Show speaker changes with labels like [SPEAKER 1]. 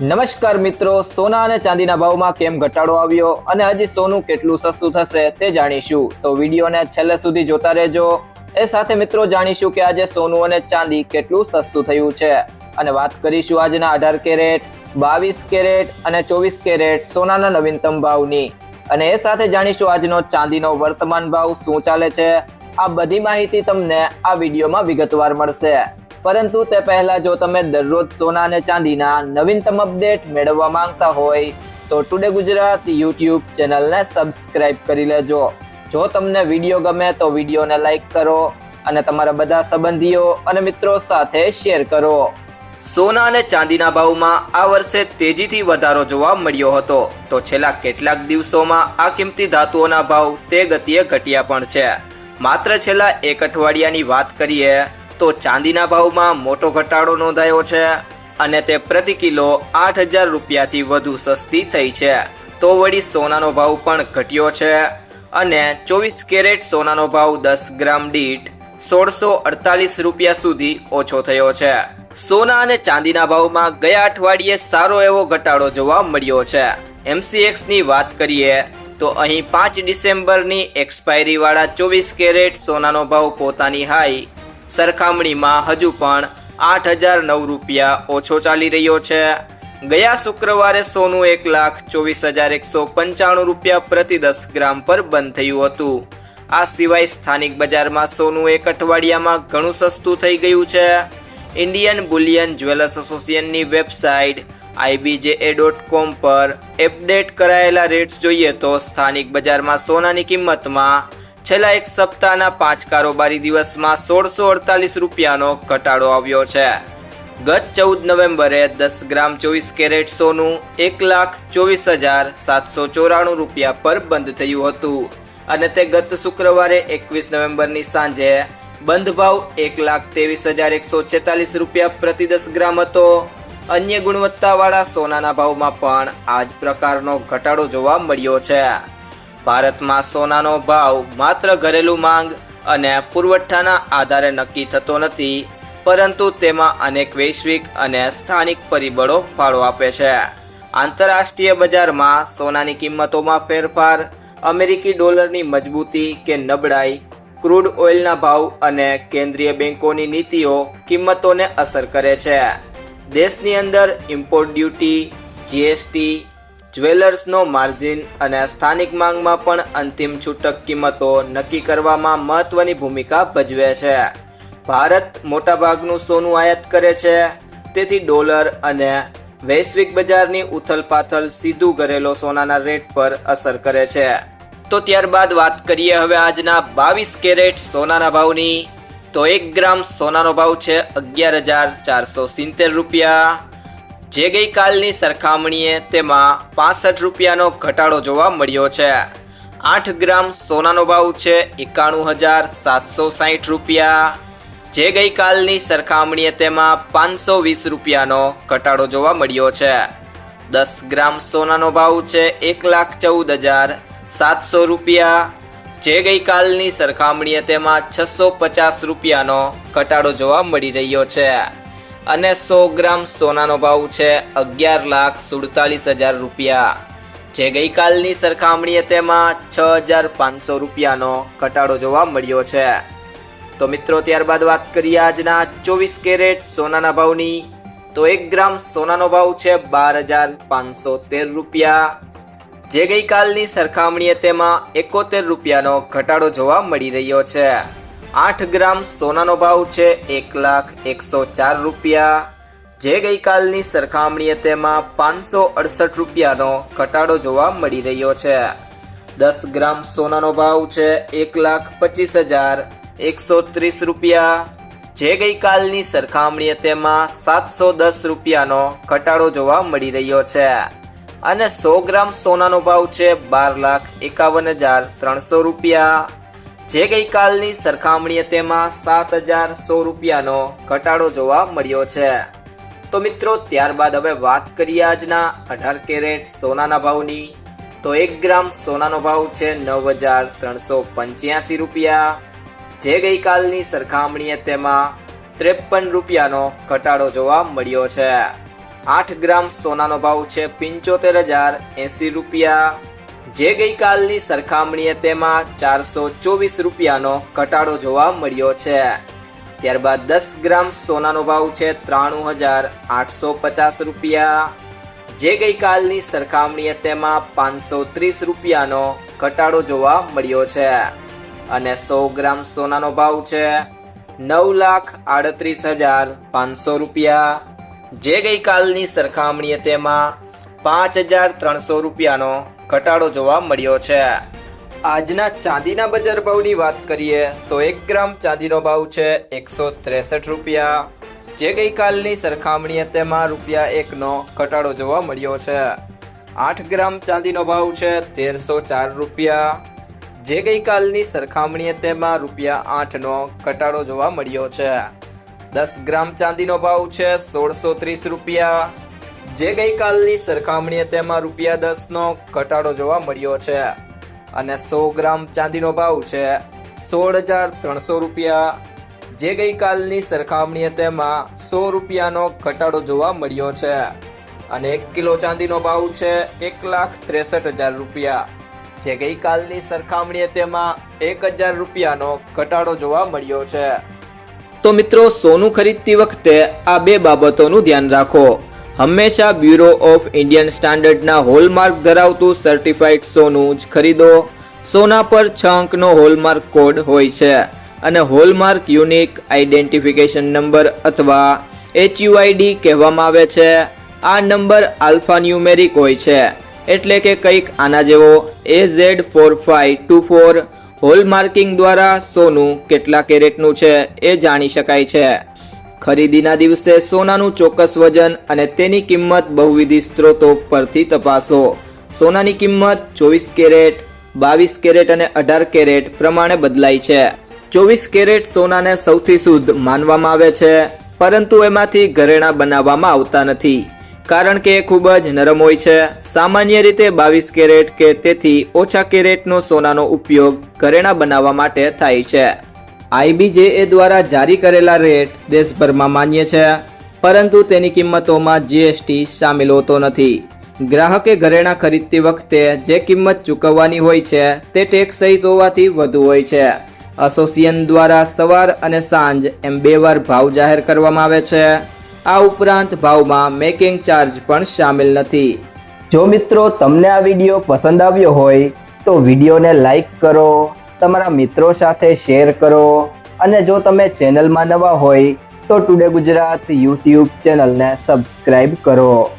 [SPEAKER 1] નમસ્કાર મિત્રો, સોના અને ચાંદીના ભાવમાં કેમ ઘટાડો આવ્યો અને હજી સોનું કેટલું સસ્તું થશે તે જાણીશું. તો વિડીયોને છેલ્લે સુધી જોતા રહેજો. એ સાથે મિત્રો જાણીશું કે આજે સોનું અને ચાંદી કેટલું સસ્તું થયું છે. અને વાત કરીશું આજના અઢાર કેરેટ, બાવીસ કેરેટ અને ચોવીસ કેરેટ સોનાના નવીનતમ ભાવની. અને એ સાથે જાણીશું આજનો ચાંદીનો વર્તમાન ભાવ શું ચાલે છે. આ બધી માહિતી તમને આ વિડીયોમાં વિગતવાર મળશે. પરંતુ તે પહેલા જો તમે દરરોજ સોના અને ચાંદીના નવીનતમ અપડેટ મેળવવા માંગતા હોય, તો ટુડે ગુજરાત યુટ્યુબ ચેનલને સબસ્ક્રાઇબ કરી લેજો. જો તમને વીડિયો ગમે તો વિડીયોને લાઈક કરો અને તમારા બધા સંબંધીઓ અને મિત્રો સાથે શેર કરો. સોના અને ચાંદીના ભાવમાં આ વર્ષે તેજીથી વધારો જોવા મળ્યો હતો. તો છેલ્લા કેટલાક દિવસોમાં આ કિંમતી ધાતુઓના ભાવ તે ગતિએ ઘટ્યા પણ છે. માત્ર છેલ્લા એક અઠવાડિયાની વાત કરીએ તો ચાંદીના ભાવમાં મોટો ઘટાડો નોંધાયો છે અને તે પ્રતિ કિલો આઠ હજાર રૂપિયાથી વધુ સસ્તી થઈ છે. તો વળી સોનાનો ભાવ પણ ઘટ્યો છે અને ચોવીસ કેરેટ સોનાનો ભાવ દસ ગ્રામ દીઠ સોળસો અડતાલીસ રૂપિયા સુધી ઓછો થયો છે. સોના અને ચાંદીના ભાવમાં ગયા અઠવાડિયે સારો એવો ઘટાડો જોવા મળ્યો છે. એમસીએક્સની વાત કરીએ તો અહીં પાંચ ડિસેમ્બરની એક્સપાયરી વાળા ચોવીસ કેરેટ સોનાનો ભાવ પોતાની હાઈ સરખામણીમાં હજુ પણ આઠ હજાર નવ રૂપિયા ઓછો ચાલી રહ્યો છે. ગયા શુક્રવારે સોનું એક લાખ ચોવીસ હજાર એકસો પંચાણું રૂપિયા પ્રતિ દસ ગ્રામ પર બંધ થયું હતું. આ સિવાય સ્થાનિક બજારમાં સોનું એક અઠવાડિયામાં ઘણું સસ્તું થઈ ગયું છે. ઇન્ડિયન બુલિયન જ્વેલર્સ એસોસિએશનની વેબસાઇટ આઈબીજેએ ડોટ કોમ પર અપડેટ કરાયેલા રેટ્સ જોઈએ તો સ્થાનિક બજારમાં સોનાની કિંમતમાં છેલ્લા એક સપ્તાહના પાંચ કારોબારી દિવસમાં સોળસો અડતાલીસ રૂપિયાનો ઘટાડો આવ્યો છે. ગત ચૌદ નવેમ્બરે દસ ગ્રામ ચોવીસ કેરેટ સોનું એક લાખ ચોવીસ હજાર સાતસો ચોરાણું રૂપિયા પર બંધ થયું હતું. અને તે ગત શુક્રવારે એકવીસ નવેમ્બરની સાંજે બંધ ભાવ એક લાખ ત્રેવીસ હજાર એકસો છેતાલીસ રૂપિયા પ્રતિ દસ ગ્રામ હતો. અન્ય ગુણવત્તાવાળા સોનાના ભાવમાં પણ આ જ પ્રકારનો ઘટાડો જોવા મળ્યો છે. ભારતમાં સોનાનો ભાવ માત્ર ઘરેલું માંગ અને પુરવઠાના આધારે નક્કી થતો નથી, પરંતુ તેમાં અનેક વૈશ્વિક અને સ્થાનિક પરિબળો ફાળો આપે છે. આંતરરાષ્ટ્રીય બજારમાં સોનાની કિંમતોમાં ફેરફાર, અમેરિકી ડોલરની મજબૂતી કે નબળાઈ, ક્રૂડ ઓઇલના ભાવ અને કેન્દ્રીય બેંકોની નીતિઓ કિંમતોને અસર કરે છે. દેશની અંદર ઇમ્પોર્ટ ડ્યુટી, જીએસટી જ્વેલર્સનો માર્જિન અને સ્થાનિક માંગમાં પણ અંતિમ છૂટક કિંમતો નક્કી કરવામાં મહત્વની ભૂમિકા ભજવે છે. ભારત મોટાભાગનું સોનું આયાત કરે છે. તેથી ડોલર અને વૈશ્વિક બજારની ઉથલપાથલ સીધું ઘરેલો સોનાના રેટ પર અસર કરે છે. તો ત્યારબાદ વાત કરીએ હવે આજના બાવીસ કેરેટ સોનાના ભાવની. તો એક ગ્રામ સોનાનો ભાવ છે અગિયાર હજાર ચારસો સિત્તેર રૂપિયા. જે ગઈકાલની સરખામણીએ તેમાં પાસઠ રૂપિયાનો ઘટાડો જોવા મળ્યો છે. આઠ ગ્રામ સોનાનો ભાવ છે એકાણું હજાર સાતસો સાહીઠ રૂપિયા. જે ગઈકાલની સરખામણીએ તેમાં પાંચસો વીસ રૂપિયાનો ઘટાડો જોવા મળ્યો છે. દસ ગ્રામ સોનાનો ભાવ છે એક લાખ ચૌદ હજાર સાતસો રૂપિયા. જે ગઈકાલની સરખામણીએ તેમાં છસો પચાસ રૂપિયાનો ઘટાડો જોવા મળી રહ્યો છે. અને સો ગ્રામ સોનાનો ભાવ છે અગિયાર લાખ સુડતાલીસ હજાર રૂપિયા. જે ગઈકાલની સરખામણીએ તેમાં છ હજાર પાંચસો રૂપિયાનો ઘટાડો જોવા મળ્યો છે. તો મિત્રો, ત્યારબાદ વાત કરીએ આજના ચોવીસ કેરેટ સોનાના ભાવની. તો એક ગ્રામ સોનાનો ભાવ છે બાર હજાર પાંચસો તેર રૂપિયા. જે ગઈકાલની સરખામણીએ તેમાં એકોતેર રૂપિયાનો ઘટાડો જોવા મળી રહ્યો છે. આઠ ગ્રામ સોનાનો ભાવ છે એક લાખ એકસો ચાર રૂપિયા. જે ગઈકાલની સરખામણીએ તેમાં પાંચસો અડસઠ રૂપિયાનો ઘટાડો જોવા મળી રહ્યો છે. દસ ગ્રામ સોનાનો ભાવ છે એક લાખ પચીસ હજાર એકસો ત્રીસ રૂપિયા. જે ગઈકાલની સરખામણીએ તેમાં સાતસો દસ રૂપિયાનો ઘટાડો જોવા મળી રહ્યો છે. અને સો ગ્રામ સોનાનો ભાવ છે બાર લાખ એકાવન હજાર ત્રણસો રૂપિયા. જે ગઈકાલની સરખામણીએ તેમાં સાત હજાર સો રૂપિયાનો ઘટાડો જોવા મળ્યો છે. તો મિત્રો, ત્યારબાદ હવે વાત કરીએ આજના અઢાર કેરેટ સોનાના ભાવની. તો એક ગ્રામ સોનાનો ભાવ છે નવ હજાર ત્રણસો પંચ્યાસી રૂપિયા. જે ગઈકાલની સરખામણીએ તેમાં ત્રેપન રૂપિયાનો ઘટાડો જોવા મળ્યો છે. આઠ ગ્રામ સોનાનો ભાવ છે પંચોતેર હજાર એંસી રૂપિયા. જે ગઈકાલની સરખામણીએ તેમાં ચારસો ચોવીસ રૂપિયાનો ઘટાડો જોવા મળ્યો છે. ત્યારબાદ દસ ગ્રામ સોનાનો ભાવ છે ત્રાણું હજાર આઠસો પચાસ રૂપિયા. જે ગઈકાલની સરખામણીએ તેમાં પાંચસો ત્રીસ રૂપિયાનો ઘટાડો જોવા મળ્યો છે. અને સો ગ્રામ સોનાનો ભાવ છે નવ લાખ આડત્રીસ હજાર પાંચસો રૂપિયા. જે ગઈકાલની સરખામણીએ તેમાં પાંચ હજાર ત્રણસો રૂપિયાનો ઘટાડો જોવા મળ્યો છે. આજના ચાંદીના બજાર ભાવની વાત કરીએ તો એક ગ્રામ ચાંદીનો ભાવ છે એકસો ત્રેસઠ રૂપિયા. જે ગઈકાલની સરખામણીએ તેમાં રૂપિયા એકનો ઘટાડો જોવા મળ્યો છે. આઠ ગ્રામ ચાંદીનો ભાવ છે તેરસો ચાર રૂપિયા. જે ગઈકાલની સરખામણીએ તેમાં રૂપિયા આઠનો ઘટાડો જોવા મળ્યો છે. દસ ગ્રામ ચાંદીનો ભાવ છે સોળસો ત્રીસ રૂપિયા. જે ગઈકાલની સરખામણીએ તેમાં રૂપિયા દસનો ઘટાડો જોવા મળ્યો છે અને સો ગ્રામ ચાંદીનો ભાવ છે. સોળ હજાર ત્રણસો રૂપિયા. જે ગઈકાલની સરખામણીએ તેમાં સો રૂપિયાનો ઘટાડો જોવા મળ્યો છે અને એક કિલો ચાંદીનો ભાવ છે એક લાખ ત્રેસઠ હજાર રૂપિયા. જે ગઈકાલની સરખામણીએ તેમાં એક હજાર રૂપિયાનો ઘટાડો જોવા મળ્યો છે. તો મિત્રો, સોનું ખરીદતી વખતે આ બે બાબતોનું ધ્યાન રાખો. હંમેશા બ્યુરો ઓફ ઇન્ડિયન સ્ટાન્ડર્ડના હોલમાર્ક ધરાવતું સર્ટિફાઈડ સોનું જ ખરીદો. સોના પર છ અંકનો હોલમાર્ક કોડ હોય છે અને હોલમાર્ક યુનિક આઇડેન્ટિફિકેશન નંબર અથવા એચયુઆઈડી કહેવામાં આવે છે. આ નંબર આલ્ફાન્યુમેરિક હોય છે એટલે કે કંઈક આના જેવો. A Z four five two four hallmarking દ્વારા સોનું કેટલા કેરેટનું છે એ જાણી શકાય છે. ખરીદીના દિવસે સોનાનું ચોક્કસ વજન અને તેની કિંમત બહુવિધિ સ્ત્રોતો પરથી તપાસો. સોનાની કિંમત ચોવીસ કેરેટ, બાવીસ કેરેટ અને અઢાર કેરેટ પ્રમાણે બદલાય છે. ચોવીસ કેરેટ સોનાને સૌથી શુદ્ધ માનવામાં આવે છે, પરંતુ એમાંથી ઘરેણાં બનાવવામાં આવતા નથી. કારણ કે એ ખૂબ જ નરમ હોય છે. સામાન્ય રીતે બાવીસ કેરેટ કે તેથી ઓછા કેરેટનો સોનાનો ઉપયોગ ઘરેણાં બનાવવા માટે થાય છે. આઈબીજેએ દ્વારા જારી કરેલા રેટ દેશભરમાં માન્ય છે, પરંતુ તેની કિંમતોમાં જીએસટી સામેલ હોતો નથી. ગ્રાહકે ઘરેણાં ખરીદતી વખતે જે કિંમત ચૂકવવાની હોય છે, તે ટેક્સ સહિત હોવાથી વધુ હોય છે. એસોસિએશન દ્વારા સવાર અને સાંજ એમ બે વાર ભાવ જાહેર કરવામાં આવે છે. આ ઉપરાંત ભાવમાં મેકિંગ ચાર્જ પણ સામેલ નથી. જો મિત્રો તમને આ વીડિયો પસંદ આવ્યો હોય, તો વિડીયોને લાઈક કરો તમારા મિત્રો સાથે શેર કરો અને જો તમે ચેનલમાં નવા હોય તો ટુડે ગુજરાત યુટ્યુબ ચેનલને સબસ્ક્રાઈબ કરો.